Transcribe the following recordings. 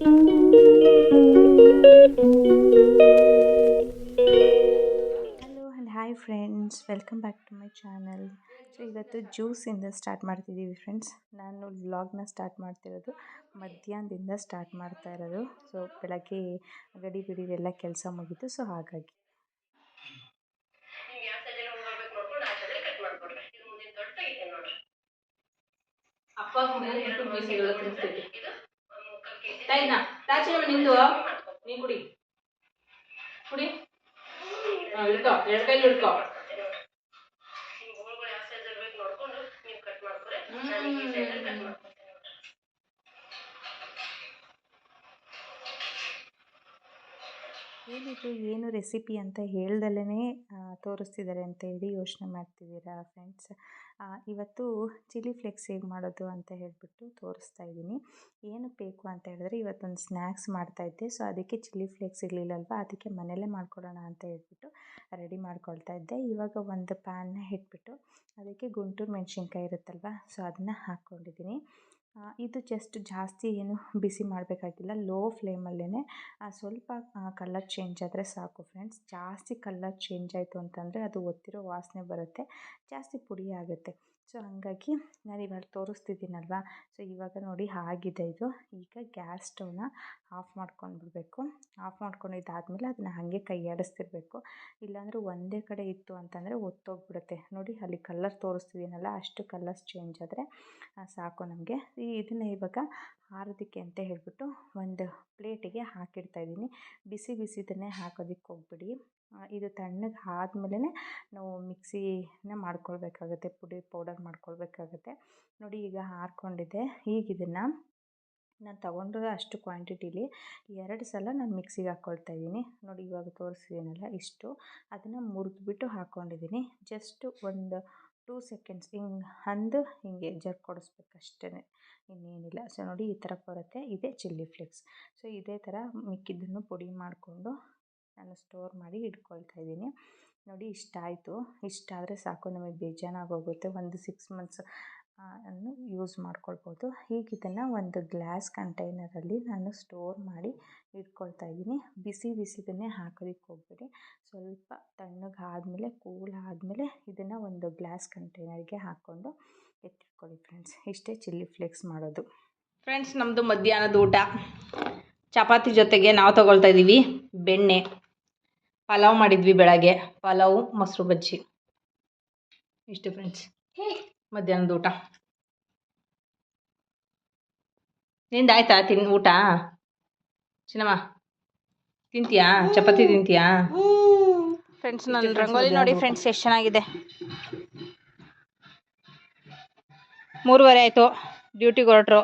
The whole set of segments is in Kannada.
Hello and hi friends welcome back to my channel so ಇವತ್ತು ಜ್ಯೂಸಿಂದ ಸ್ಟಾರ್ಟ್ ಮಾಡ್ತಿದ್ದೀವಿ ಫ್ರೆಂಡ್ಸ್ ನಾನು ವ್ಲಾಗ್ನ ಸ್ಟಾರ್ಟ್ ಮಾಡ್ತಿರೋದು, ಮಧ್ಯಾಹ್ನದಿಂದ ಸ್ಟಾರ್ಟ್ ಮಾಡ್ತಾ ಇರೋದು. ಸೊ ಬೆಳಗ್ಗೆ ಗಡಿ ಬಿಡಿದೆಲ್ಲ ಕೆಲಸ ಮುಗೀತು ಸೊ ಹಾಗಾಗಿ. ಅಪ್ಪ ತಾಚೆ ನಿಂದು ನೀ ಕುಡಿ. ಕುಡಿ. ಎರಡು ಕೈಲಿ ಏನಿದು, ಏನು ರೆಸಿಪಿ ಅಂತ ಹೇಳ್ದಲೇ ತೋರಿಸ್ತಿದ್ದಾರೆ ಅಂತ ಹೇಳಿ ಯೋಚನೆ ಮಾಡ್ತಿದ್ದೀರಾ ಫ್ರೆಂಡ್ಸ್ ಇವತ್ತು ಚಿಲ್ಲಿ ಫ್ಲೇಕ್ಸ್ ಹೇಗೆ ಮಾಡೋದು ಅಂತ ಹೇಳಿಬಿಟ್ಟು ತೋರಿಸ್ತಾ ಇದ್ದೀನಿ. ಏನಕ್ಕೆ ಬೇಕು ಅಂತ ಹೇಳಿದ್ರೆ ಇವತ್ತೊಂದು ಸ್ನ್ಯಾಕ್ಸ್ ಮಾಡ್ತಾಯಿದ್ದೆ ಸೊ, ಅದಕ್ಕೆ ಚಿಲ್ಲಿ ಫ್ಲೇಕ್ಸ್ ಇರಲಿಲ್ಲಲ್ವ? ಅದಕ್ಕೆ ಮನೆಯಲ್ಲೇ ಮಾಡ್ಕೊಳ್ಳೋಣ ಅಂತ ಹೇಳಿಬಿಟ್ಟು ರೆಡಿ ಮಾಡ್ಕೊಳ್ತಾ ಇದ್ದೆ. ಇವಾಗ ಒಂದು ಪ್ಯಾನ್ನ ಇಟ್ಬಿಟ್ಟು ಅದಕ್ಕೆ ಗುಂಟೂರು ಮೆಣಸಿನ್ಕಾಯಿ ಇರುತ್ತಲ್ವ? ಸೊ, ಅದನ್ನು ಹಾಕ್ಕೊಂಡಿದ್ದೀನಿ. ಇದು ಜಸ್ಟ್ ಜಾಸ್ತಿ ಏನು ಬಿಸಿ ಮಾಡಬೇಕಾಗಿಲ್ಲ ಲೋ ಫ್ಲೇಮಲ್ಲೇ ಸ್ವಲ್ಪ ಕಲರ್ ಚೇಂಜ್ ಆದರೆ ಸಾಕು ಫ್ರೆಂಡ್ಸ್ ಜಾಸ್ತಿ ಕಲರ್ ಚೇಂಜ್ ಆಯಿತು ಅಂತಂದರೆ ಅದು ಒತ್ತಿರೋ ವಾಸನೆ ಬರುತ್ತೆ, ಜಾಸ್ತಿ ಪುಡಿ ಆಗುತ್ತೆ. ಸೊ ಹಾಗಾಗಿ ನಾನು ಇವಾಗ ತೋರಿಸ್ತಿದ್ದೀನಲ್ವ? ಸೊ ಇವಾಗ ನೋಡಿ ಆಗಿದೆ ಇದು. ಈಗ ಗ್ಯಾಸ್ ಸ್ಟವ್ನ ಆಫ್ ಮಾಡ್ಕೊಂಡು ಬಿಡಬೇಕು ಆಫ್ ಮಾಡ್ಕೊಂಡಿದ್ದಾದಮೇಲೆ ಅದನ್ನು ಹಾಗೆ ಕೈ ಆಡಿಸ್ತಿರ್ಬೇಕು ಇಲ್ಲಾಂದರೆ ಒಂದೇ ಕಡೆ ಇತ್ತು ಅಂತಂದರೆ ಒತ್ತೋಗ್ಬಿಡುತ್ತೆ. ನೋಡಿ, ಅಲ್ಲಿ ಕಲರ್ ತೋರಿಸ್ತಿದ್ದೀನಲ್ಲ, ಅಷ್ಟು ಕಲರ್ಸ್ ಚೇಂಜ್ ಆದರೆ ಸಾಕು ನಮಗೆ. ಈ, ಇದನ್ನು ಇವಾಗ ಆರೋದಕ್ಕೆ ಅಂತ ಹೇಳಿಬಿಟ್ಟು ಒಂದು ಪ್ಲೇಟಿಗೆ ಹಾಕಿಡ್ತಾಯಿದ್ದೀನಿ ಬಿಸಿ ಬಿಸಿದನ್ನೇ ಹಾಕೋದಕ್ಕೆ ಹೋಗ್ಬಿಡಿ. ಇದು ತಣ್ಣಗೆ ಆದ್ಮೇಲೆ ನಾವು ಮಿಕ್ಸಿನ ಮಾಡ್ಕೊಳ್ಬೇಕಾಗುತ್ತೆ, ಪುಡಿ ಪೌಡರ್ ಮಾಡ್ಕೊಳ್ಬೇಕಾಗುತ್ತೆ. ನೋಡಿ ಈಗ ಹಾರ್ಕೊಂಡಿದ್ದೆ ಈಗ ಇದನ್ನು ನಾನು ತೊಗೊಂಡಿರೋ ಅಷ್ಟು ಕ್ವಾಂಟಿಟಿಲಿ ಎರಡು ಸಲ ನಾನು ಮಿಕ್ಸಿಗೆ ಹಾಕ್ಕೊಳ್ತಾ ಇದ್ದೀನಿ. ನೋಡಿ ಇವಾಗ ತೋರಿಸಿದ್ದೀನಲ್ಲ ಇಷ್ಟು, ಅದನ್ನು ಮುರಿದ್ಬಿಟ್ಟು ಹಾಕ್ಕೊಂಡಿದ್ದೀನಿ ಜಸ್ಟ್ ಒಂದು ಟೂ ಸೆಕೆಂಡ್ಸ್, ಹಿಂಗೆ ಅಂದು ಹಿಂಗೆ ಜರ್ ಕೊಡಿಸ್ಬೇಕು ಅಷ್ಟೇ ಇನ್ನೇನಿಲ್ಲ. ಸೊ ನೋಡಿ ಈ ಥರ ಬರುತ್ತೆ, ಇದೇ ಚಿಲ್ಲಿ ಫ್ಲೇಕ್ಸ್. ಸೊ ಇದೇ ಥರ ಮಿಕ್ಕಿದ್ದನ್ನು ಪುಡಿ ಮಾಡಿಕೊಂಡು ನಾನು ಸ್ಟೋರ್ ಮಾಡಿ ಇಟ್ಕೊಳ್ತಾ ಇದ್ದೀನಿ. ನೋಡಿ, ಇಷ್ಟ ಆಯಿತು. ಇಷ್ಟ ಆದರೆ ಸಾಕು, ನಮಗೆ ಬೇಜಾನಾಗೋಗುತ್ತೆ ಒಂದು ಸಿಕ್ಸ್ ಮಂತ್ಸ್ ಅನ್ನು ಯೂಸ್ ಮಾಡ್ಕೊಳ್ಬೋದು. ಈಗ ಇದನ್ನು ಒಂದು ಗ್ಲಾಸ್ ಕಂಟೈನರಲ್ಲಿ ನಾನು ಸ್ಟೋರ್ ಮಾಡಿ ಇಟ್ಕೊಳ್ತಾ ಇದ್ದೀನಿ. ಬಿಸಿ, ಬಿಸಿದನ್ನೇ ಹಾಕೋದಕ್ಕೆ ಹೋಗಬೇಡಿ. ಸ್ವಲ್ಪ ತಣ್ಣಗೆ ಆದಮೇಲೆ ಕೂಲ್ ಆದಮೇಲೆ ಇದನ್ನು ಒಂದು ಗ್ಲಾಸ್ ಕಂಟೈನರ್ಗೆ ಹಾಕ್ಕೊಂಡು ಎತ್ತಿಟ್ಕೊಳ್ಳಿ ಫ್ರೆಂಡ್ಸ್ ಇಷ್ಟೇ ಚಿಲ್ಲಿ ಫ್ಲೇಕ್ಸ್ ಮಾಡೋದು. ಫ್ರೆಂಡ್ಸ್ ನಮ್ಮದು ಮಧ್ಯಾಹ್ನದ ಊಟ. ಚಪಾತಿ ಜೊತೆಗೆ ನಾವು ತಗೊಳ್ತಾ ಇದ್ದೀವಿ. ಬೆಣ್ಣೆ. ಪಲಾವ್ ಮಾಡಿದ್ವಿ ಬೆಳಗ್ಗೆ. ಪಲಾವು ಮೊಸರು ಬಜ್ಜಿ. ಇಷ್ಟು ಫ್ರೆಂಡ್ಸ್ ಮಧ್ಯಾಹ್ನದ ಊಟ. ನಿಂದು ಆಯ್ತಾ ತಿನ್ ಊಟ? ಚಿನ್ನಮ್ಮ ತಿಂತೀಯಾ? ಚಪಾತಿ ತಿಂತೀಯಾ? ಫ್ರೆಂಡ್ಸ್ ನನ್ನ ರಂಗೋಲಿ ನೋಡಿ ಫ್ರೆಂಡ್ಸ್ ಎಷ್ಟು ಚೆನ್ನಾಗಿದೆ. ಮೂರುವರೆ ಆಯಿತು. ಡ್ಯೂಟಿ ಹೊರಟ್ರು.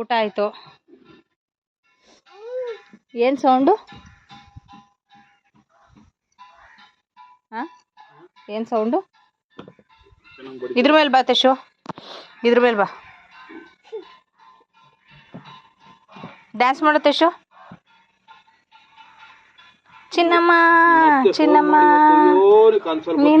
ಊಟ ಆಯಿತು. ಏನು ಸೌಂಡು ಏನು ಸೌಂಡು ಇದ್ರ ಮೇಲೆ ಬಾ ತಶು ಇದ್ರ ಮೇಲೆ ಬಾ ಡ್ಯಾನ್ಸ್ ಮಾಡು ತಶು ಚಿನ್ನಮ್ಮ ಚಿನ್ನಮ್ಮ ನೀ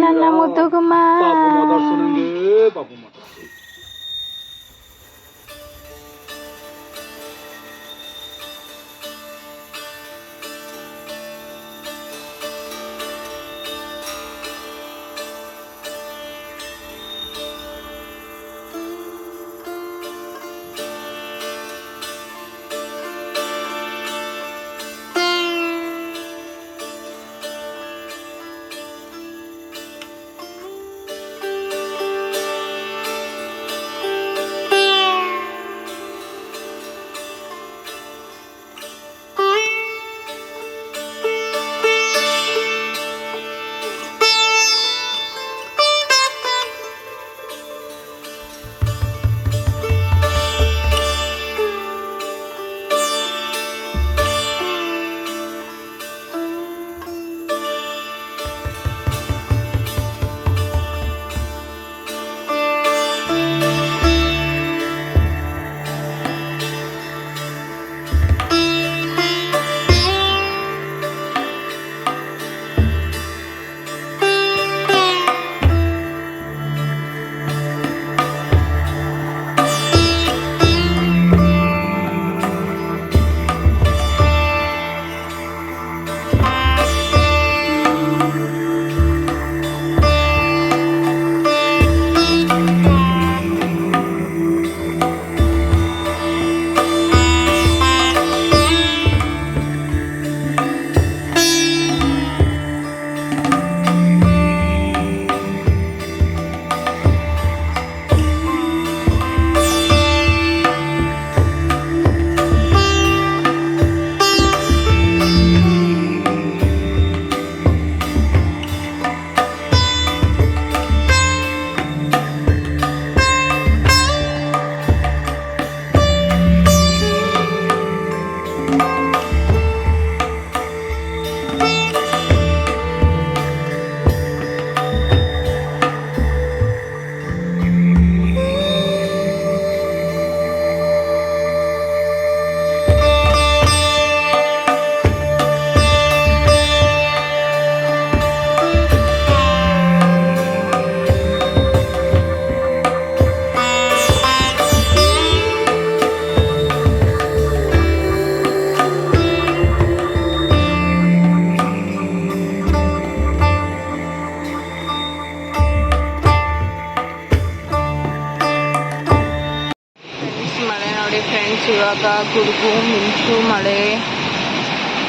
ನನ್ನ ಫ್ರೆಂಡ್ಸ್ ಇವಾಗ ಗುಡುಗು ಮಿಂಚು, ಮಳೆ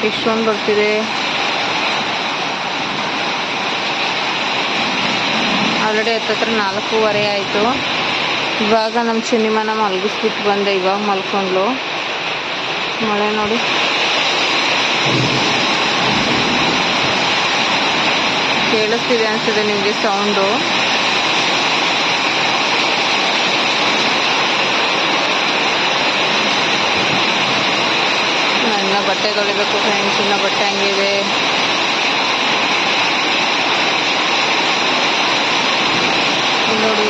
ಎಷ್ಟೊಂದು ಬರ್ತಿದೆ. ಆಲ್ರೆಡಿ ಹತ್ತತ್ರ ನಾಲ್ಕೂವರೆ ಆಯಿತು. ಇವಾಗ ನಮ್ಮ ಸಿನಿಮಾನ ಮಲಗಿಸ್ಬಿಟ್ಟು ಬಂದೆ, ಇವಾಗ ಮಲ್ಕೊಂಡ್ಲು. ಮಳೆ ನೋಡಿ. ಕೇಳಿಸ್ತಿದೆ ಅನಿಸಿದೆ ನಿಮಗೆ ಸೌಂಡು ನನ್ನ ಬಟ್ಟೆ ತೊಳಿಬೇಕು ಫ್ರೆಂಡ್ಸ್ ಇನ್ನ ಬಟ್ಟೆ ಹಂಗಿದೆ ನೋಡಿ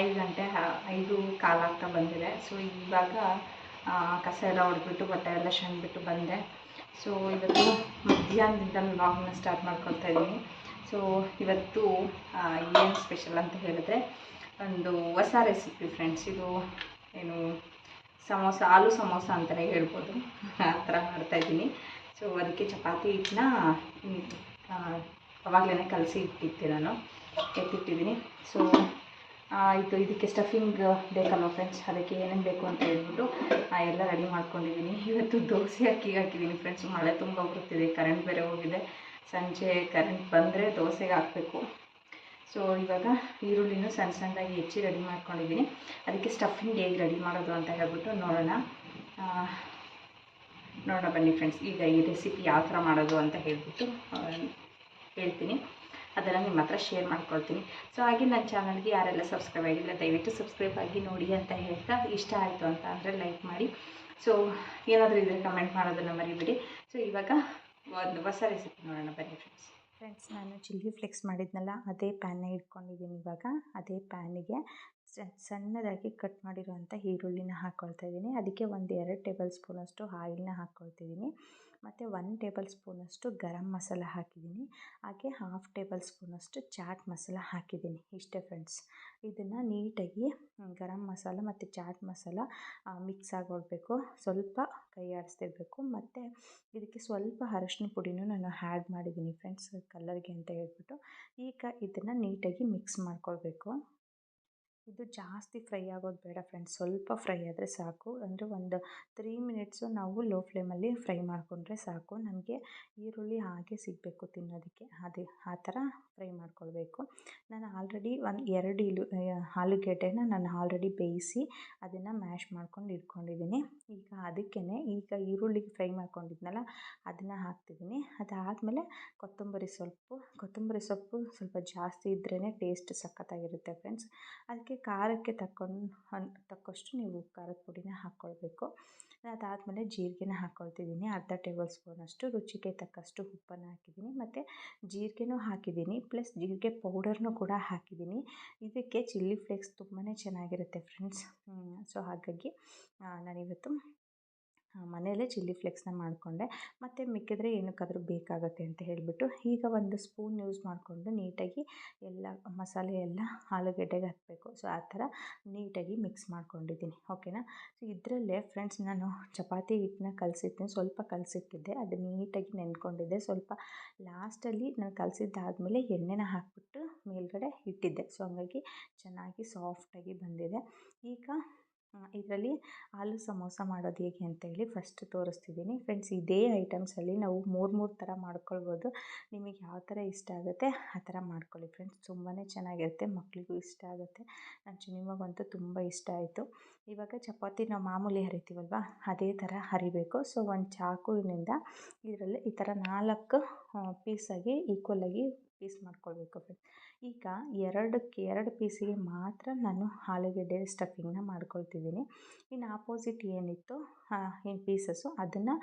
ಐದು ಗಂಟೆ ಐದು ಕಾಲಾಗ್ತಾ ಬಂದಿದೆ. ಸೊ ಇವಾಗ ಕಸ ಎಲ್ಲ ಹೊಡೆದ್ಬಿಟ್ಟು ಬಟ್ಟೆ ಎಲ್ಲ ಶಣ್ಬಿಟ್ಟು ಬಂದೆ. ಸೊ ಇವತ್ತು ಮಧ್ಯಾಹ್ನದಿಂದ ವ್ಲಾಗ್ನ ಸ್ಟಾರ್ಟ್ ಮಾಡ್ಕೊಳ್ತಾ ಇದ್ದೀನಿ. ಸೊ ಇವತ್ತು ಏನು ಸ್ಪೆಷಲ್ ಅಂತ ಹೇಳಿದ್ರೆ, ಒಂದು ಹೊಸ ರೆಸಿಪಿ ಫ್ರೆಂಡ್ಸ್ ಇದು ಏನು ಸಮೋಸ, ಆಲೂ ಸಮೋಸ ಅಂತಲೇ ಹೇಳ್ಬೋದು. ಆ ಥರ ಮಾಡ್ತಾಯಿದ್ದೀನಿ ಸೊ ಅದಕ್ಕೆ ಚಪಾತಿ ಹಿಟ್ಟನ್ನ ಅವಾಗಲೇ ಕಲಸಿ ಇಟ್ಟಿದ್ದೆ ನಾನು. ಎತ್ತಿಟ್ಟಿದ್ದೀನಿ. ಸೊ ಇದು ಇದಕ್ಕೆ ಸ್ಟಫಿಂಗ್ ಬೇಕಲ್ವ ಫ್ರೆಂಡ್ಸ್ ಅದಕ್ಕೆ ಏನೇನು ಬೇಕು ಅಂತ ಹೇಳ್ಬಿಟ್ಟು ಎಲ್ಲ ರೆಡಿ ಮಾಡ್ಕೊಂಡಿದ್ದೀನಿ. ಇವತ್ತು ದೋಸೆ ಅಕ್ಕಿಗೆ ಹಾಕಿದ್ದೀನಿ ಫ್ರೆಂಡ್ಸ್ ಮಳೆ ತುಂಬ ಬರ್ತಿದೆ ಕರೆಂಟ್ ಬೇರೆ ಹೋಗಿದೆ. ಸಂಜೆ ಕರೆಂಟ್ ಬಂದರೆ ದೋಸೆಗೆ ಹಾಕಬೇಕು. ಸೊ ಇವಾಗ ಈರುಳ್ಳಿನೂ ಸಣ್ಣ ಸಣ್ಣದಾಗಿ ಹೆಚ್ಚಿ ರೆಡಿ ಮಾಡ್ಕೊಂಡಿದ್ದೀನಿ. ಅದಕ್ಕೆ ಸ್ಟಫಿಂಗ್ ಹೇಗೆ ರೆಡಿ ಮಾಡೋದು ಅಂತ ಹೇಳ್ಬಿಟ್ಟು ನೋಡೋಣ. ನೋಡೋಣ ಬನ್ನಿ ಫ್ರೆಂಡ್ಸ್ ಈಗ ಈ ರೆಸಿಪಿ ಯಾವ ಥರ ಮಾಡೋದು ಅಂತ ಹೇಳ್ಬಿಟ್ಟು ಹೇಳ್ತೀನಿ. ಅದನ್ನು ನಿಮ್ಮ ಹತ್ರ ಶೇರ್ ಮಾಡ್ಕೊಳ್ತೀನಿ. ಸೊ ಹಾಗೆ ನನ್ನ ಚಾನಲ್ಗೆ ಯಾರೆಲ್ಲ ಸಬ್ಸ್ಕ್ರೈಬ್ ಆಗಿಲ್ಲ, ದಯವಿಟ್ಟು ಸಬ್ಸ್ಕ್ರೈಬ್ ಆಗಿ ನೋಡಿ ಅಂತ ಹೇಳ್ತಾ ಇಷ್ಟ ಆಯಿತು ಅಂತ ಅಂದರೆ ಲೈಕ್ ಮಾಡಿ. ಸೊ ಏನಾದರೂ ಇದ್ರೆ ಕಮೆಂಟ್ ಮಾಡೋದನ್ನು ಮರಿಬೇಡಿ. ಸೊ ಇವಾಗ ಒಂದು ಹೊಸ ರೆಸಿಪಿ ನೋಡೋಣ, ಬನ್ನಿ ಫ್ರೆಂಡ್ಸ್ ಫ್ರೆಂಡ್ಸ್ ನಾನು ಚಿಲ್ಲಿ ಫ್ಲೆಕ್ಸ್ ಮಾಡಿದ್ನಲ್ಲ, ಅದೇ ಪ್ಯಾನ್ನ ಇಟ್ಕೊಂಡಿದ್ದೀನಿ ಇವಾಗ. ಅದೇ ಪ್ಯಾನಿಗೆ ಸಣ್ಣದಾಗಿ ಕಟ್ ಮಾಡಿರುವಂಥ ಈರುಳ್ಳಿನ ಹಾಕ್ಕೊಳ್ತಾ ಇದ್ದೀನಿ. ಅದಕ್ಕೆ ಒಂದು ಎರಡು ಟೇಬಲ್ ಸ್ಪೂನಷ್ಟು ಆಯಿಲ್ನ ಹಾಕ್ಕೊಳ್ತಿದ್ದೀನಿ ಮತ್ತು ಒನ್ ಟೇಬಲ್ ಸ್ಪೂನಷ್ಟು ಗರಮ್ ಮಸಾಲ ಹಾಕಿದ್ದೀನಿ. ಹಾಗೆ ಹಾಫ್ ಟೇಬಲ್ ಸ್ಪೂನಷ್ಟು ಚಾಟ್ ಮಸಾಲ ಹಾಕಿದ್ದೀನಿ. ಇಷ್ಟೇ ಫ್ರೆಂಡ್ಸ್ ಇದನ್ನು ನೀಟಾಗಿ ಗರಮ್ ಮಸಾಲ ಮತ್ತು ಚಾಟ್ ಮಸಾಲ ಮಿಕ್ಸ್ ಆಗೋಗ್ಬೇಕು ಸ್ವಲ್ಪ ಕೈ ಆಡಿಸ್ತಿರ್ಬೇಕು. ಮತ್ತು ಇದಕ್ಕೆ ಸ್ವಲ್ಪ ಅರಶಿನ ಪುಡಿನೂ ನಾನು ಆ್ಯಡ್ ಮಾಡಿದ್ದೀನಿ ಫ್ರೆಂಡ್ಸ್ ಕಲರ್ಗೆ ಅಂತ ಹೇಳ್ಬಿಟ್ಟು. ಈಗ ಇದನ್ನು ನೀಟಾಗಿ ಮಿಕ್ಸ್ ಮಾಡ್ಕೊಳ್ಬೇಕು. ಇದು ಜಾಸ್ತಿ ಫ್ರೈ ಆಗೋದು ಬೇಡ ಫ್ರೆಂಡ್ಸ್. ಸ್ವಲ್ಪ ಫ್ರೈ ಆದರೆ ಸಾಕು. ಅಂದರೆ ಒಂದು ತ್ರೀ ಮಿನಿಟ್ಸು ನಾವು ಲೋ ಫ್ಲೇಮಲ್ಲಿ ಫ್ರೈ ಮಾಡಿಕೊಂಡ್ರೆ ಸಾಕು. ನಮಗೆ ಈರುಳ್ಳಿ ಹಾಗೆ ಸಿಗಬೇಕು ತಿನ್ನೋದಕ್ಕೆ. ಅದೇ, ಆ ಥರ ಫ್ರೈ ಮಾಡ್ಕೊಳ್ಬೇಕು. ನಾನು ಆಲ್ರೆಡಿ ಒಂದು ಎರಡು ಇಲು ಆಲೂಗೆಡ್ಡೆನ ನಾನು ಆಲ್ರೆಡಿ ಬೇಯಿಸಿ ಅದನ್ನು ಮ್ಯಾಶ್ ಮಾಡ್ಕೊಂಡು ಇಟ್ಕೊಂಡಿದ್ದೀನಿ. ಈಗ ಅದಕ್ಕೇ ಈಗ ಈರುಳ್ಳಿ ಫ್ರೈ ಮಾಡ್ಕೊಂಡಿದ್ನಲ್ಲ, ಅದನ್ನು ಹಾಕ್ತಿದ್ದೀನಿ. ಅದಾದಮೇಲೆ ಕೊತ್ತಂಬರಿ ಸೊಪ್ಪು. ಕೊತ್ತಂಬರಿ ಸೊಪ್ಪು ಸ್ವಲ್ಪ ಜಾಸ್ತಿ ಇದ್ರೇ ಟೇಸ್ಟ್ ಸಖತ್ತಾಗಿರುತ್ತೆ ಫ್ರೆಂಡ್ಸ್. ಅದಕ್ಕೆ ಖಾರಕ್ಕೆ ತಕ್ಕೊಂಡು ತಕ್ಕಷ್ಟು ನೀವು ಖಾರದ ಪುಡಿನ ಹಾಕ್ಕೊಳ್ಬೇಕು ಅದಾದಮೇಲೆ ಜೀರಿಗೆನ ಹಾಕ್ಕೊಳ್ತಿದ್ದೀನಿ ಅರ್ಧ ಟೇಬಲ್ ಸ್ಪೂನಷ್ಟು ರುಚಿಗೆ ತಕ್ಕಷ್ಟು ಉಪ್ಪನ್ನು ಹಾಕಿದ್ದೀನಿ ಮತ್ತು ಜೀರಿಗೆನೂ ಹಾಕಿದ್ದೀನಿ. ಪ್ಲಸ್ ಜೀರಿಗೆ ಪೌಡರ್ನೂ ಕೂಡ ಹಾಕಿದ್ದೀನಿ. ಇದಕ್ಕೆ ಚಿಲ್ಲಿ ಫ್ಲೇಕ್ಸ್ ತುಂಬಾ ಚೆನ್ನಾಗಿರುತ್ತೆ ಫ್ರೆಂಡ್ಸ್. ಸೊ ಹಾಗಾಗಿ ನಾನಿವತ್ತು ಮನೆಯಲ್ಲೇ ಚಿಲ್ಲಿ ಫ್ಲೇಕ್ಸ್ನ ಮಾಡಿಕೊಂಡೆ. ಮತ್ತು ಮಿಕ್ಕಿದ್ರೆ ಏನಕ್ಕಾದರೂ ಬೇಕಾಗುತ್ತೆ ಅಂತ ಹೇಳಿಬಿಟ್ಟು ಈಗ ಒಂದು ಸ್ಪೂನ್ ಯೂಸ್ ಮಾಡಿಕೊಂಡು ನೀಟಾಗಿ ಎಲ್ಲ ಮಸಾಲೆ ಎಲ್ಲ ಆಲೂಗೆಡ್ಡೆಗೆ ಹತ್ತಬೇಕು ಸೊ, ಆ ಥರ ನೀಟಾಗಿ ಮಿಕ್ಸ್ ಮಾಡ್ಕೊಂಡಿದ್ದೀನಿ. ಓಕೆನಾ? ಸೊ, ಇದರಲ್ಲೇ ಫ್ರೆಂಡ್ಸ್, ನಾನು ಚಪಾತಿ ಹಿಟ್ಟನ್ನ ಕಲಸಿದ್ದೆ. ಸ್ವಲ್ಪ ಕಲಸಿಟ್ಟಿದ್ದೆ. ಅದು ನೀಟಾಗಿ ನೆನ್ಕೊಂಡಿದ್ದೆ. ಸ್ವಲ್ಪ ಲಾಸ್ಟಲ್ಲಿ ನಾನು ಕಲಸಿದ್ದಾದಮೇಲೆ ಎಣ್ಣೆನ ಹಾಕಿಬಿಟ್ಟು ಮೇಲ್ಗಡೆ ಇಟ್ಟಿದ್ದೆ. ಸೊ, ಹಂಗಾಗಿ ಚೆನ್ನಾಗಿ ಸಾಫ್ಟಾಗಿ ಬಂದಿದೆ. ಈಗ ಇದರಲ್ಲಿ ಆಲೂ ಸಮೋಸ ಮಾಡೋದು ಹೇಗೆ ಅಂತೇಳಿ ಫಸ್ಟ್ ತೋರಿಸ್ತಿದ್ದೀನಿ ಫ್ರೆಂಡ್ಸ್ ಇದೇ ಐಟಮ್ಸಲ್ಲಿ ನಾವು ಮೂರು ಮೂರು ಥರ ಮಾಡ್ಕೊಳ್ಬೋದು. ನಿಮಗೆ ಯಾವ ಥರ ಇಷ್ಟ ಆಗುತ್ತೆ, ಆ ಥರ ಮಾಡ್ಕೊಳ್ಳಿ ಫ್ರೆಂಡ್ಸ್ ತುಂಬಾ ಚೆನ್ನಾಗಿರುತ್ತೆ ಮಕ್ಕಳಿಗೂ ಇಷ್ಟ ಆಗುತ್ತೆ. ನನ್ನ ಚಿನಿಮಗಂತೂ ತುಂಬ ಇಷ್ಟ ಆಯಿತು. ಇವಾಗ ಚಪಾತಿ ನಾವು ಮಾಮೂಲಿ ಹರಿತೀವಲ್ವ, ಅದೇ ಥರ ಹರಿಬೇಕು. ಸೊ ಒಂದು ಚಾಕುವಿನಿಂದ ಇದರಲ್ಲಿ ಈ ಥರ ನಾಲ್ಕು ಪೀಸಾಗಿ ಈಕ್ವಲಾಗಿ ಪೀಸ್ ಮಾಡ್ಕೊಳ್ಬೇಕು ಫ್ರೆಂಡ್ಸ್ ಈಗ ಎರಡಕ್ಕೆ, ಎರಡು ಪೀಸಿಗೆ ಮಾತ್ರ ನಾನು ಆಲೂಗೆಡ್ಡೆ ಸ್ಟಫಿಂಗ್ನ ಮಾಡ್ಕೊಳ್ತಿದ್ದೀನಿ. ಇನ್ನು ಆಪೋಸಿಟ್ ಏನಿತ್ತು ಏನು ಪೀಸಸ್ಸು ಅದನ್ನು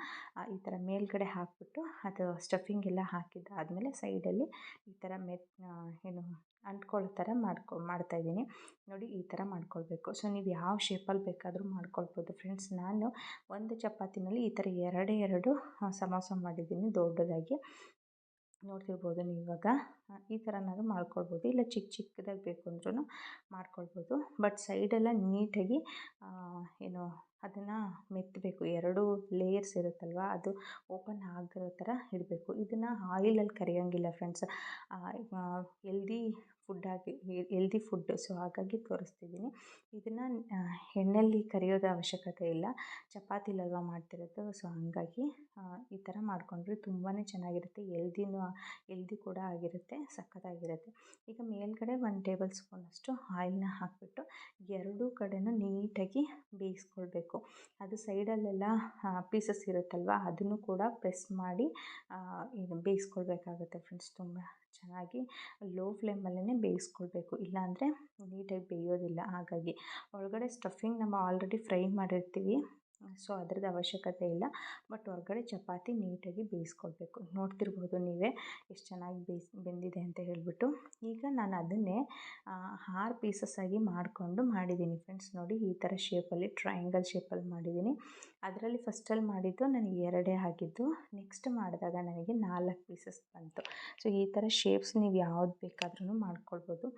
ಈ ಥರ ಮೇಲ್ಗಡೆ ಹಾಕಿಬಿಟ್ಟು ಅದು ಸ್ಟಫಿಂಗ್ ಎಲ್ಲ ಹಾಕಿದ್ದಾದಮೇಲೆ ಸೈಡಲ್ಲಿ ಈ ಥರ ಮೆತ್ ಏನು ಅಂಟ್ಕೊಳ್ಳೋ ಥರ ಮಾಡ್ಕೊ ಮಾಡ್ತಾಯಿದ್ದೀನಿ ನೋಡಿ ಈ ಥರ ಮಾಡ್ಕೊಳ್ಬೇಕು. ಸೊ ನೀವು ಯಾವ ಶೇಪಲ್ಲಿ ಬೇಕಾದರೂ ಮಾಡ್ಕೊಳ್ಬೋದು ಫ್ರೆಂಡ್ಸ್ ನಾನು ಒಂದು ಚಪಾತಿನಲ್ಲಿ ಈ ಥರ ಎರಡೇ ಎರಡು ಸಮೋಸ ಮಾಡಿದ್ದೀನಿ ದೊಡ್ಡದಾಗಿ. ನೋಡ್ತಿರ್ಬೋದು ನೀವು ಇವಾಗ. ಈ ಥರನಾದ್ರು ಮಾಡ್ಕೊಳ್ಬೋದು. ಇಲ್ಲ ಚಿಕ್ಕ ಚಿಕ್ಕದಾಗಿ ಬೇಕು ಅಂದ್ರೂ ಮಾಡ್ಕೊಳ್ಬೋದು. ಬಟ್ ಸೈಡೆಲ್ಲ ನೀಟಾಗಿ ಏನು ಅದನ್ನು ಮೆತ್ತಬೇಕು. ಎರಡು ಲೇಯರ್ಸ್ ಇರುತ್ತಲ್ವ, ಅದು ಓಪನ್ ಆಗದಿರೋ ಥರ ಇಡಬೇಕು. ಇದನ್ನು ಆಯಿಲಲ್ಲಿ ಕರಿಯೋಂಗಿಲ್ಲ ಫ್ರೆಂಡ್ಸ್. ಎಲ್ದಿ ಫುಡ್ಡಾಗಿ ಎಲ್ದಿ ಫುಡ್ ಸೊ ಹಾಗಾಗಿ ತೋರಿಸ್ತಿದ್ದೀನಿ. ಇದನ್ನು ಎಣ್ಣೆಯಲ್ಲಿ ಕರಿಯೋದು ಅವಶ್ಯಕತೆ ಇಲ್ಲ. ಚಪಾತಿಲಲ್ವ ಮಾಡ್ತಿರೋದು ಸೊ ಹಾಗಾಗಿ ಈ ಥರ ಮಾಡಿಕೊಂಡ್ರೆ ತುಂಬಾ ಚೆನ್ನಾಗಿರುತ್ತೆ. ಎಲ್ದಿನೂ ಎಲ್ದಿ ಕೂಡ ಆಗಿರುತ್ತೆ, ಸಖತ್ತಾಗಿರುತ್ತೆ. ಈಗ ಮೇಲ್ಗಡೆ ಒಂದು ಟೇಬಲ್ ಸ್ಪೂನಷ್ಟು ಆಯಿಲ್ನ ಹಾಕಿಬಿಟ್ಟು, ಎರಡೂ ಕಡೆಯೂ ನೀಟಾಗಿ ಬೇಯಿಸ್ಕೊಳ್ಬೇಕು. ಅದು ಸೈಡಲ್ಲೆಲ್ಲ ಪೀಸಸ್ ಇರುತ್ತಲ್ವ, ಅದನ್ನು ಕೂಡ ಪ್ರೆಸ್ ಮಾಡಿ ಬೇಯಿಸ್ಕೊಳ್ಬೇಕಾಗುತ್ತೆ ಫ್ರೆಂಡ್ಸ್ ತುಂಬ. ಚೆನ್ನಾಗಿ ಲೋ ಫ್ಲೇಮಲ್ಲೇ ಬೇಯಿಸ್ಕೊಳ್ಬೇಕು. ಇಲ್ಲಾಂದರೆ ನೀಟಾಗಿ ಬೇಯೋದಿಲ್ಲ. ಹಾಗಾಗಿ ಒಳಗಡೆ ಸ್ಟಫಿಂಗ್ ನಮ್ಮ ಆಲ್ರೆಡಿ ಫ್ರೈ ಮಾಡಿರ್ತೀವಿ. ಸೊ ಅದ್ರದ್ದು ಅವಶ್ಯಕತೆ ಇಲ್ಲ. ಬಟ್ ಹೊರ್ಗಡೆ ಚಪಾತಿ ನೀಟಾಗಿ ಬೇಯಿಸ್ಕೊಳ್ಬೇಕು. ನೋಡ್ತಿರ್ಬೋದು ನೀವೇ ಎಷ್ಟು ಚೆನ್ನಾಗಿ ಬೇಯಿಸ್ ಬೆಂದಿದೆ ಅಂತ ಹೇಳಿಬಿಟ್ಟು. ಈಗ ನಾನು ಅದನ್ನೇ ಆರು ಪೀಸಸ್ ಆಗಿ ಮಾಡಿಕೊಂಡು ಮಾಡಿದ್ದೀನಿ ಫ್ರೆಂಡ್ಸ್ ನೋಡಿ ಈ ಥರ ಶೇಪಲ್ಲಿ ಟ್ರಯಾಂಗಲ್ ಶೇಪಲ್ಲಿ ಮಾಡಿದ್ದೀನಿ ಅದರಲ್ಲಿ ಫಸ್ಟಲ್ಲಿ ಮಾಡಿದ್ದು ನನಗೆ ಎರಡೇ ಆಗಿದ್ದು. ನೆಕ್ಸ್ಟ್ ಮಾಡಿದಾಗ ನನಗೆ ನಾಲ್ಕು ಪೀಸಸ್ ಬಂತು. ಸೊ ಈ ಥರ ಶೇಪ್ಸ್ ನೀವು ಯಾವ್ದು ಬೇಕಾದ್ರೂ ಮಾಡ್ಕೊಳ್ಬೋದು.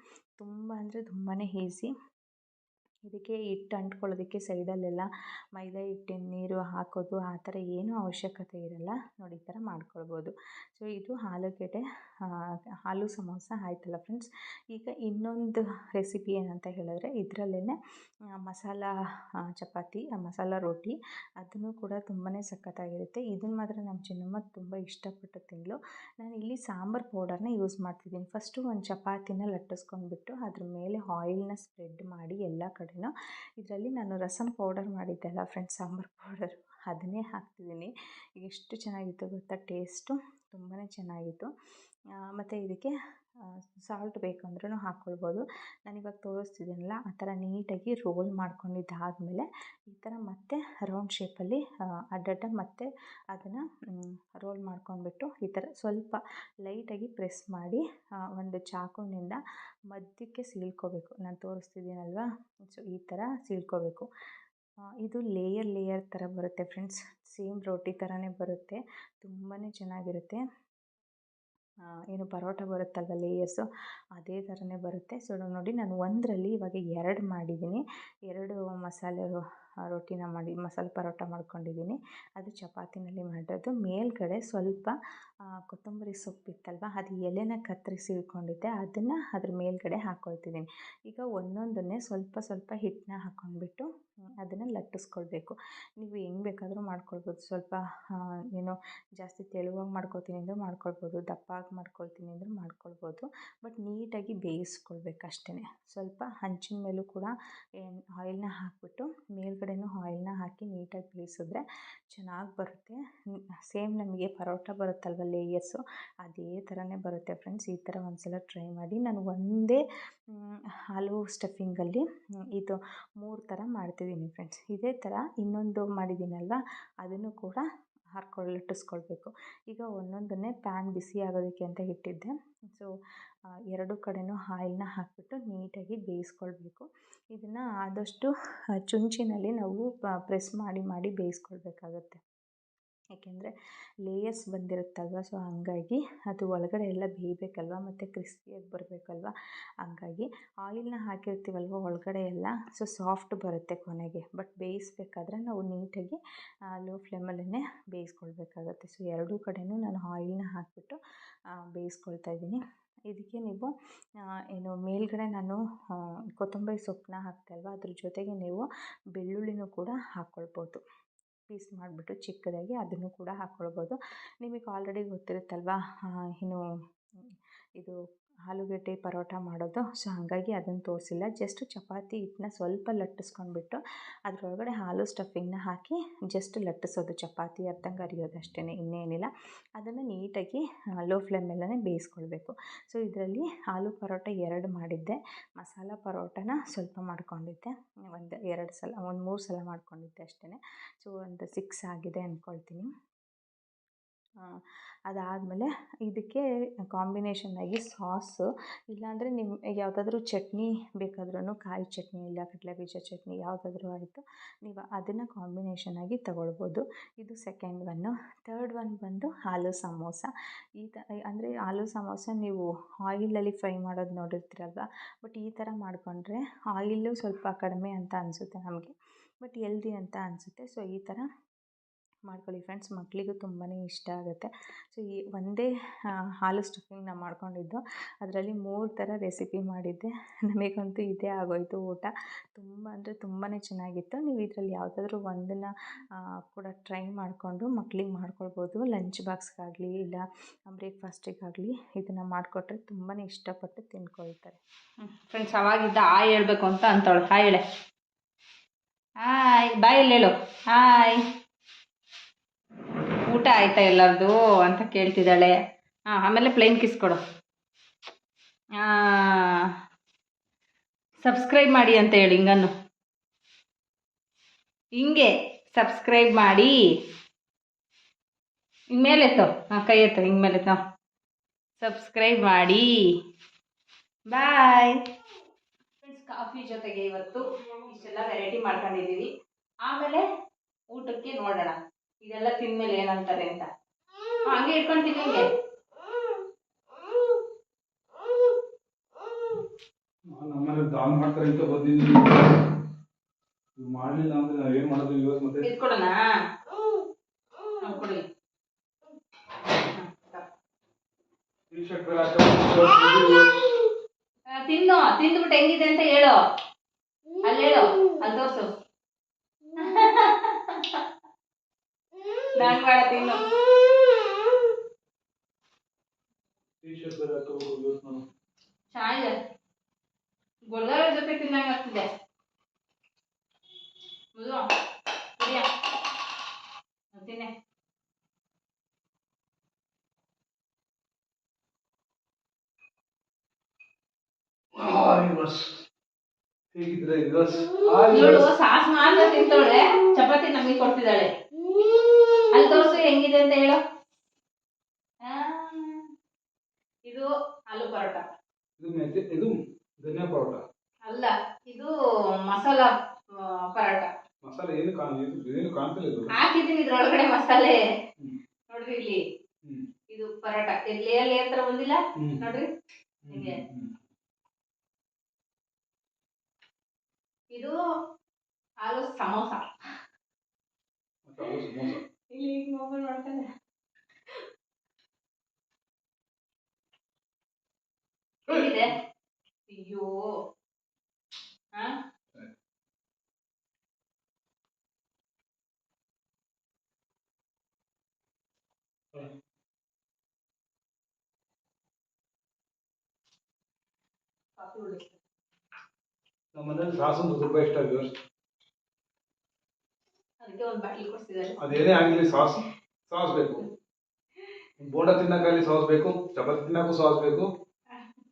ತುಂಬ ಅಂದರೆ ತುಂಬಾ ಈಸಿ ಇದಕ್ಕೆ ಹಿಟ್ಟು ಅಂಟ್ಕೊಳ್ಳೋದಕ್ಕೆ ಸೈಡಲ್ಲೆಲ್ಲ ಮೈದಾ ಹಿಟ್ಟಿನ ನೀರು ಹಾಕೋದು ಆ ಥರ ಏನೂ ಅವಶ್ಯಕತೆ ಇರೋಲ್ಲ. ನೋಡಿ, ಈ ಥರ ಮಾಡ್ಕೊಳ್ಬೋದು. ಸೊ ಇದು ಆಲೂಗೆಡ್ಡೆ ಆಲೂ ಸಮೋಸ. ಆಯ್ತಲ್ಲ ಫ್ರೆಂಡ್ಸ್ ಈಗ ಇನ್ನೊಂದು ರೆಸಿಪಿ ಏನಂತ ಹೇಳಿದ್ರೆ ಇದರಲ್ಲೇ ಮಸಾಲ ಚಪಾತಿ ಮಸಾಲ ರೋಟಿ, ಅದನ್ನು ಕೂಡ ತುಂಬಾ ಸಖತ್ತಾಗಿರುತ್ತೆ. ಇದನ್ನು ಮಾತ್ರ ನಮ್ಮ ಚಿನ್ನಮ್ಮ ತುಂಬ ಇಷ್ಟಪಟ್ಟು ತಿಂದಳು ನಾನು ಇಲ್ಲಿ ಸಾಂಬಾರು ಪೌಡರ್ನ ಯೂಸ್ ಮಾಡ್ತಿದ್ದೀನಿ. ಫಸ್ಟು ಒಂದು ಚಪಾತಿನ ಲಟ್ಟಿಸ್ಕೊಂಡ್ಬಿಟ್ಟು ಅದ್ರ ಮೇಲೆ ಆಯಿಲ್ನ ಸ್ಪ್ರೆಡ್ ಮಾಡಿ ಎಲ್ಲ ಕಡೆನೂ ಇದರಲ್ಲಿ ನಾನು ರಸಮ್ ಪೌಡರ್ ಮಾಡಿದ್ದೆ ಅಲ್ಲ ಫ್ರೆಂಡ್ಸ್ ಸಾಂಬಾರು ಪೌಡರು ಅದನ್ನೇ ಹಾಕ್ತಿದ್ದೀನಿ. ಎಷ್ಟು ಚೆನ್ನಾಗಿತ್ತು ಗೊತ್ತಾ? ಟೇಸ್ಟು ತುಂಬಾ ಚೆನ್ನಾಗಿತ್ತು. ಮತ್ತು ಇದಕ್ಕೆ ಸಾಲ್ಟ್ ಬೇಕಂದ್ರೂ ಹಾಕ್ಕೊಳ್ಬೋದು ನಾನಿವಾಗ ತೋರಿಸ್ತಿದ್ದೀನಲ್ಲ ಆ ಥರ ನೀಟಾಗಿ ರೋಲ್ ಮಾಡ್ಕೊಂಡಿದ್ದಾದಮೇಲೆ ಈ ಥರ ಮತ್ತೆ ರೌಂಡ್ ಶೇಪಲ್ಲಿ ಅಡ್ಡಡ್ಡ ಮತ್ತೆ ಅದನ್ನು ರೋಲ್ ಮಾಡ್ಕೊಂಡ್ಬಿಟ್ಟು ಈ ಥರ ಸ್ವಲ್ಪ ಲೈಟಾಗಿ ಪ್ರೆಸ್ ಮಾಡಿ ಒಂದು ಚಾಕುವಿನಿಂದ ಮಧ್ಯಕ್ಕೆ ಸೀಳ್ಕೊಬೇಕು. ನಾನು ತೋರಿಸ್ತಿದ್ದೀನಲ್ವಾ ಸೊ ಈ ಥರ ಸೀಳ್ಕೊಬೇಕು. ಇದು ಲೇಯರ್ ಲೇಯರ್ ಥರ ಬರುತ್ತೆ ಫ್ರೆಂಡ್ಸ್ ಸೇಮ್ ರೋಟಿ ಥರನೇ ಬರುತ್ತೆ. ತುಂಬಾ ಚೆನ್ನಾಗಿರುತ್ತೆ. ಏನು ಪರೋಟ ಬರುತ್ತಲ್ವ ಲೇಯರ್ಸು ಅದೇ ಥರನೇ ಬರುತ್ತೆ. ಸೊ ನೋಡಿ ನಾನು ಒಂದರಲ್ಲಿ ಇವಾಗ ಎರಡು ಮಾಡಿದ್ದೀನಿ. ಎರಡು ಮಸಾಲೆ ರೊಟ್ಟಿನ ಮಾಡಿ, ಮಸಾಲೆ ಪರೋಟ ಮಾಡ್ಕೊಂಡಿದ್ದೀನಿ. ಅದು ಚಪಾತಿನಲ್ಲಿ ಮಾಡಿರೋದು. ಮೇಲುಗಡೆ ಸ್ವಲ್ಪ ಕೊತ್ತಂಬರಿ ಸೊಪ್ಪಿತ್ತಲ್ವ ಅದು ಎಲೆನ ಕತ್ತರಿಸಿ ಇಟ್ಕೊಂಡಿದ್ದೆ. ಅದನ್ನು ಅದ್ರ ಮೇಲ್ಗಡೆ ಹಾಕ್ಕೊಳ್ತಿದ್ದೀನಿ ಈಗ ಒಂದೊಂದನ್ನೇ ಸ್ವಲ್ಪ ಸ್ವಲ್ಪ ಹಿಟ್ಟನ್ನ ಹಾಕ್ಕೊಂಡ್ಬಿಟ್ಟು ಅದನ್ನು ಲಟ್ಟಿಸ್ಕೊಳ್ಬೇಕು. ನೀವು ಹೆಂಗೆ ಬೇಕಾದರೂ ಮಾಡ್ಕೊಳ್ಬೋದು. ಸ್ವಲ್ಪ ಏನು ಜಾಸ್ತಿ ತೆಳುವಾಗಿ ಮಾಡ್ಕೊಳ್ತೀನಿ ಅಂದರೂ ಮಾಡ್ಕೊಳ್ಬೋದು. ದಪ್ಪಾಗಿ ಮಾಡ್ಕೊಳ್ತೀನಿ ಅಂದರೂ ಮಾಡ್ಕೊಳ್ಬೋದು. ಬಟ್ ನೀಟಾಗಿ ಬೇಯಿಸ್ಕೊಳ್ಬೇಕು ಅಷ್ಟೇ ಸ್ವಲ್ಪ ಹಂಚಿನ ಮೇಲೂ ಕೂಡ ಆಯಿಲ್ನ ಹಾಕಿಬಿಟ್ಟು, ಮೇಲ್ಗಡೆನೂ ಆಯಿಲ್ನ ಹಾಕಿ ನೀಟಾಗಿ ಬೇಯಿಸಿದ್ರೆ ಚೆನ್ನಾಗಿ ಬರುತ್ತೆ. ಸೇಮ್ ನಮಗೆ ಪರೋಟ ಬರುತ್ತಲ್ವ ಲೇಯರ್ಸು ಅದೇ ಥರನೇ ಬರುತ್ತೆ ಫ್ರೆಂಡ್ಸ್ ಈ ಥರ ಒಂದು ಸಲ ಟ್ರೈ ಮಾಡಿ ನಾನು ಒಂದೇ ಆಲೂ ಸ್ಟಫಿಂಗಲ್ಲಿ ಇದು ಮೂರು ಥರ ಮಾಡ್ತಿದ್ದೀನಿ ಫ್ರೆಂಡ್ಸ್ ಇದೇ ಥರ ಇನ್ನೊಂದು ಮಾಡಿದ್ದೀನಲ್ವ? ಅದನ್ನು ಕೂಡ ಹಾರ್ಕೊಳ್ಳಿ ಈಗ ಒಂದೊಂದನ್ನೇ ಪ್ಯಾನ್ ಬಿಸಿ ಆಗೋದಕ್ಕೆ ಅಂತ ಇಟ್ಟಿದ್ದೆ. ಸೊ ಎರಡು ಕಡೆಯೂ ಆಯಿಲ್ನ ಹಾಕಿಬಿಟ್ಟು ನೀಟಾಗಿ ಬೇಯಿಸ್ಕೊಳ್ಬೇಕು. ಇದನ್ನು ಆದಷ್ಟು ಚುಂಚಿನಲ್ಲಿ ನಾವು ಪ್ರೆಸ್ ಮಾಡಿ ಮಾಡಿ ಬೇಯಿಸ್ಕೊಳ್ಬೇಕಾಗತ್ತೆ. ಏಕೆಂದರೆ ಲೇಯರ್ಸ್ ಬಂದಿರುತ್ತಲ್ವ? ಸೊ ಹಾಗಾಗಿ ಅದು ಒಳಗಡೆ ಎಲ್ಲ ಬೇಯಬೇಕಲ್ವ? ಮತ್ತು ಕ್ರಿಸ್ಪಿಯಾಗಿ ಬರಬೇಕಲ್ವ? ಹಂಗಾಗಿ ಆಯಿಲ್ನ ಹಾಕಿರ್ತೀವಲ್ವ ಒಳಗಡೆ ಎಲ್ಲ? ಸೊ ಸಾಫ್ಟ್ ಬರುತ್ತೆ ಕೊನೆಗೆ. ಬಟ್ ಬೇಯಿಸ್ಬೇಕಾದ್ರೆ ನಾವು ನೀಟಾಗಿ ಲೋ ಫ್ಲೇಮಲ್ಲೇ ಬೇಯಿಸ್ಕೊಳ್ಬೇಕಾಗತ್ತೆ. ಸೊ ಎರಡೂ ಕಡೆಯೂ ನಾನು ಆಯಿಲ್ನ ಹಾಕಿಬಿಟ್ಟು ಬೇಯಿಸ್ಕೊಳ್ತಾ ಇದ್ದೀನಿ. ಇದಕ್ಕೆ ನೀವು ಏನು ಮೇಲ್ಗಡೆ ನಾನು ಕೊತ್ತಂಬರಿ ಸೊಪ್ಪನ್ನ ಹಾಕ್ತೆ ಅಲ್ವ ಅದ್ರ ಜೊತೆಗೆ ನೀವು ಬೆಳ್ಳುಳ್ಳಿನೂ ಕೂಡ ಹಾಕ್ಕೊಳ್ಬೋದು. ಪೀಸ್ ಮಾಡಿಬಿಟ್ಟು ಚಿಕ್ಕದಾಗಿ ಅದನ್ನು ಕೂಡ ಹಾಕ್ಕೊಳ್ಬೋದು ನಿಮಗೆ ಆಲ್ರೆಡಿ ಗೊತ್ತಿರುತ್ತಲ್ವ? ಏನು ಇದು ಆಲೂಗೆಡ್ಡೆ ಪರೋಟ ಮಾಡೋದು. ಸೊ ಹಾಗಾಗಿ ಅದನ್ನು ತೋರಿಸಿಲ್ಲ. ಜಸ್ಟ್ ಚಪಾತಿ ಹಿಟ್ಟನ್ನ ಸ್ವಲ್ಪ ಲಟ್ಟಿಸ್ಕೊಂಡ್ಬಿಟ್ಟು ಅದರೊಳಗಡೆ ಆಲೂ ಸ್ಟಫಿಂಗ್ನ ಹಾಕಿ ಜಸ್ಟ್ ಲಟ್ಟಿಸೋದು. ಚಪಾತಿ ಅರ್ಧಂಗೆ ಅರಿಯೋದು ಅಷ್ಟೇ ಇನ್ನೇನಿಲ್ಲ. ಅದನ್ನು ನೀಟಾಗಿ ಲೋ ಫ್ಲೇಮಲ್ಲೇ ಬೇಯಿಸ್ಕೊಳ್ಬೇಕು. ಸೊ ಇದರಲ್ಲಿ ಆಲೂ ಪರೋಟ ಎರಡು ಮಾಡಿದ್ದೆ. ಮಸಾಲ ಪರೋಟನ ಸ್ವಲ್ಪ ಮಾಡ್ಕೊಂಡಿದ್ದೆ. ಒಂದು ಎರಡು ಸಲ, ಒಂದು ಮೂರು ಸಲ ಮಾಡ್ಕೊಂಡಿದ್ದೆ ಅಷ್ಟೇ ಸೊ ಒಂದು ಸಿಕ್ಸ್ ಆಗಿದೆ ಅಂದ್ಕೊಳ್ತೀನಿ ಅದಾದಮೇಲೆ ಇದಕ್ಕೆ ಕಾಂಬಿನೇಷನ್ನಾಗಿ ಸಾಸು ಇಲ್ಲಾಂದರೆ ನಿಮ್ಮ ಯಾವುದಾದ್ರೂ ಚಟ್ನಿ ಬೇಕಾದ್ರೂ ಕಾಯಿ ಚಟ್ನಿ, ಇಲ್ಲ ಕಡಲೆಬೀಜ ಚಟ್ನಿ ಯಾವುದಾದ್ರೂ ಆಯಿತು, ನೀವು ಅದನ್ನು ಕಾಂಬಿನೇಷನ್ನಾಗಿ ತಗೊಳ್ಬೋದು. ಇದು ಸೆಕೆಂಡ್ ಒನ್ನು ಥರ್ಡ್ ಒನ್ ಬಂದು ಆಲೂ ಸಮೋಸ. ಈ ತ, ಅಂದರೆ ಆಲೂ ಸಮೋಸ ನೀವು ಆಯಿಲಲ್ಲಿ ಫ್ರೈ ಮಾಡೋದು ನೋಡಿರ್ತೀರಲ್ವ ಬಟ್ ಈ ಥರ ಮಾಡಿಕೊಂಡ್ರೆ ಆಯಿಲು ಸ್ವಲ್ಪ ಕಡಿಮೆ ಅಂತ ಅನಿಸುತ್ತೆ ನಮಗೆ ಬಟ್ ಎಲ್ದಿ ಅಂತ ಅನಿಸುತ್ತೆ. ಸೊ ಈ ಥರ ಮಾಡ್ಕೊಳ್ಳಿ ಫ್ರೆಂಡ್ಸ್ ಮಕ್ಕಳಿಗೂ ತುಂಬಾ ಇಷ್ಟ ಆಗುತ್ತೆ. ಸೊ ಈ ಒಂದೇ ಹಾಲು ಸ್ಟಫಿಂಗ್ನ ಮಾಡ್ಕೊಂಡಿದ್ದು, ಅದರಲ್ಲಿ ಮೂರು ಥರ ರೆಸಿಪಿ ಮಾಡಿದ್ದೆ. ನಮಗಂತೂ ಇದೇ ಆಗೋಯಿತು ಊಟ. ತುಂಬ ಅಂದರೆ ತುಂಬಾ ಚೆನ್ನಾಗಿತ್ತು. ನೀವು ಇದರಲ್ಲಿ ಯಾವುದಾದ್ರೂ ಒಂದನ್ನು ಕೂಡ ಟ್ರೈ ಮಾಡಿಕೊಂಡು ಮಕ್ಕಳಿಗೆ ಮಾಡ್ಕೊಳ್ಬೋದು. ಲಂಚ್ ಬಾಕ್ಸ್ಗಾಗಲಿ ಇಲ್ಲ ಬ್ರೇಕ್ಫಾಸ್ಟಿಗಾಗಲಿ ಇದನ್ನು ಮಾಡಿಕೊಟ್ರೆ ತುಂಬಾ ಇಷ್ಟಪಟ್ಟು ತಿನ್ಕೊಳ್ತಾರೆ. ಫ್ರೆಂಡ್ಸ್ ಅವಾಗಿದ್ದ ಆ ಹೇಳ್ಬೇಕು ಅಂತ ಅಂತವಳು. ಹಾಯ್ ಹೇಳೆ. ಹಾಯ್ ಬಾಯಲ್ಲಿ ಹೇಳು ಹಾಯ್ ಊಟ ಆಯ್ತಾ ಎಲ್ಲರದು ಅಂತ ಕೇಳ್ತಿದ್ದಾಳೆ. ಹಾಂ ಆಮೇಲೆ ಪ್ಲೇನ್ ಕಿಸ್ ಕೊಡು. ಸಬ್ಸ್ಕ್ರೈಬ್ ಮಾಡಿ ಅಂತ ಹೇಳಿ ಹಿಂಗನ್ನು. ಹಿಂಗೆ ಸಬ್ಸ್ಕ್ರೈಬ್ ಮಾಡಿ. ಹಿಂಗೆ ಮೇಲೆ ಎತ್ತೋ. ಹಾಂ ಕೈ ಎತ್ತೋ ಹಿಂಗೆ ಮೇಲೆ ಎತ್ತೋ. ಸಬ್ಸ್ಕ್ರೈಬ್ ಮಾಡಿ. ಬಾಯ್ ಫ್ರೆಂಡ್ಸ್ ಕಾಫಿ ಜೊತೆಗೆ ಇವತ್ತು ಇಷ್ಟೆಲ್ಲ ವೆರೈಟಿ ಮಾಡ್ಕೊಂಡಿದ್ದೀವಿ. ಆಮೇಲೆ ಊಟಕ್ಕೆ ನೋಡೋಣ. ಇದೆಲ್ಲ ತಿಂದ್ಮೇಲೆ ಏನಂತಾರೆ ಅಂತ. ಹಂಗೆ ಇಟ್ಕೊಂತೀನಿ ಹಿಂಗೆ. ನಮ್ಮನೆ ದಾಲ್ ಮಾಡ್ತಾರೆ ಅಂತ ಬಂದಿದ್ದೀನಿ. ಇವ್ ಮಾಡ್ಲಿಲ್ಲ ಅಂದ್ರೆ ನಾವ್ ಏನ್ ಮಾಡೋದು ಇವತ್ತು ಮತ್ತೆ? ಕೊಡಿ. ತಿನ್ನು ತಿಂದ್ಬಿಟ್ಟು ಹೆಂಗಿದೆ ಅಂತ ಹೇಳು. ಅಲ್ಲಿ ಹೇಳು ಅಲ್ಲಿ ತೋರ್ಸು. ನಾನು ತಿನ್ನು ಚೆನ್ನಾಗಿದೆ. ಗೊಲ್ಗಾರ ಜೊತೆ ತಿನ್ನಂಗ ಆಗ್ತಿದೆ. ಮುದು ಕುಡಿಯ. ತಿನ್ನೆ. ಸಾಸ್ ಮಾತ್ರ ಚಪಾತಿ ನಮಗೆ ಕೊಡ್ತಿದ್ದಾಳೆ. ಅಲ್ಲಿ ತೋರಿಸು ಹೆಂಗಿದೆ ಅಂತ ಹೇಳು. ಇದು ಆಲೂ ಪರೋಟ. ಇದು ಧನಿಯಾ ಪರೋಟ. ಅಲ್ಲ ಇದು ಮಸಾಲ ಪರೋಟ. ಮಸಾಲೆ ಏನು ಕಾಣ ಏನು ಕಾಣ್ತಿಲ್ಲ ಇದು. ಹಾಕಿದ್ದೀನಿ ಇದ್ರೊಳಗಡೆ ಮಸಾಲೆ. ನೋಡ್ರಿ ಇಲ್ಲಿ. ಇದು ಪರೋಟ. ಲೇಯರ್ ಲೇಯರ್ ತರ ಬಂದಿಲ್ಲ. ನೋಡ್ರಿ. ಹಿಂಗೆ. ಇದು ಆಲೂ ಸಮೋಸ. ಮತ್ತೆ ಅದು ಸಮೋಸ ಇಲ್ಲಿ ಈಗ ಮೊಬೈಲ್ ಮಾಡ್ತಾನೆ ಹೇಗಿದೆ ಅಯ್ಯೋ ಹಾ ಕಾಫಿ ಉಳಿಸ್ತಾರೆ ನಮ್ಮ ಮನೇಲಿ ಸಾಸ್ ಅಂದ್ರೆ ತುಂಬಾ ಇಷ್ಟ ವಿವರ್ಸ್ ಅದಕ್ಕೆ ಒಂದು ಬಾಟ್ಲಿ ಕೊಡ್ತಿದ್ದಾರೆ ಅದೇನೇ ಆಗಲಿ ಸಾಸ್ ಸಾಸ್ ಬೇಕು ಬೋಂಡ ತಿನ್ನಕ್ಕಾಗಲಿ ಸಾಸ್ ಬೇಕು ಚಪಾತಿ ತಿನ್ನಕ್ಕೂ ಸಾಸ್ ಬೇಕು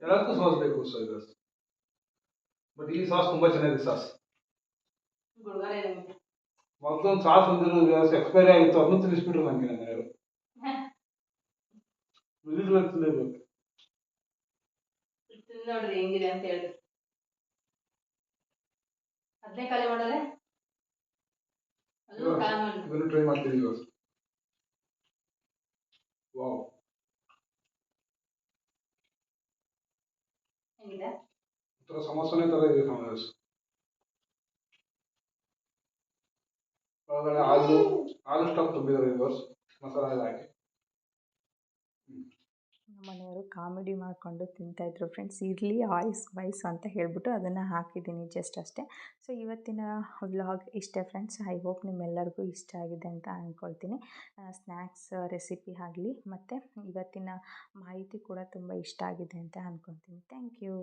ಎಲ್ಲದಕ್ಕೂ ಸಾಸ್ ಬೇಕು ಸೊ ಇದು ಬಟ್ ಈ ಸಾಸ್ ತುಂಬಾ ಚೆನ್ನಾಗಿದೆ ಸಾಸ್ ಗುಡ್ಗಾರ ನಿಮಗೆ ಮತ್ತೊಂದು ಸಾಸ್ ಬಂದಿರೋ ಎಕ್ಸ್ಪೈರಿ ಆಗಿತ್ತು ಅದನ್ನು ತಿನ್ನಿಸ್ಬಿಟ್ರು ನನಗೆ ನನ್ನ ಮನೆಯವರು ಉಳಿದಿಲ್ಲ ತಿನ್ನಬೇಕು ತಿಂದು ನೋಡ್ರಿ ಹೆಂಗಿದೆ ಅಂತ ಹೇಳಿ ಅದನ್ನೇ ಖಾಲಿ ಮಾಡೋದೆ ಅದು ಖಾಲಿ ಮಾಡಿ ಇದನ್ನು ಟ್ರೈ ಮಾಡ್ತೀವಿ ಇವತ್ತು ವಾವ್ ಒಂಥರ ಸಮೋಸನೇ ಇದೆ ಸಮೋಸ ಒಳಗಡೆ ಹಾಲು ಆಲೂ ಸ್ಟಫ್ ತುಂಬಿದ್ದಾರೆ ಇವರ್ಸ್ ಮಸಾಲ ಹಾಕಿ. ಮನೆಯವರು ಕಾಮಿಡಿ ಮಾಡಿಕೊಂಡು ತಿಂತಾಯಿದ್ರು ಫ್ರೆಂಡ್ಸ್ ಇರಲಿ, ಆಯ್ಸ್ ವೈಸ್ ಅಂತ ಹೇಳಿಬಿಟ್ಟು ಅದನ್ನು ಹಾಕಿದ್ದೀನಿ ಜಸ್ಟ್ ಅಷ್ಟೇ. ಸೊ ಇವತ್ತಿನ ವ್ಲಾಗ್ ಇಷ್ಟೇ ಫ್ರೆಂಡ್ಸ್ ಐ ಹೋಪ್ ನಿಮ್ಮೆಲ್ಲರಿಗೂ ಇಷ್ಟ ಆಗಿದೆ ಅಂತ ಅಂದ್ಕೊಳ್ತೀನಿ ಸ್ನ್ಯಾಕ್ಸ್ ರೆಸಿಪಿ ಆಗಲಿ, ಮತ್ತು ಇವತ್ತಿನ ಮಾಹಿತಿ ಕೂಡ ತುಂಬ ಇಷ್ಟ ಆಗಿದೆ ಅಂತ ಅಂದ್ಕೊಳ್ತೀನಿ ಥ್ಯಾಂಕ್ ಯು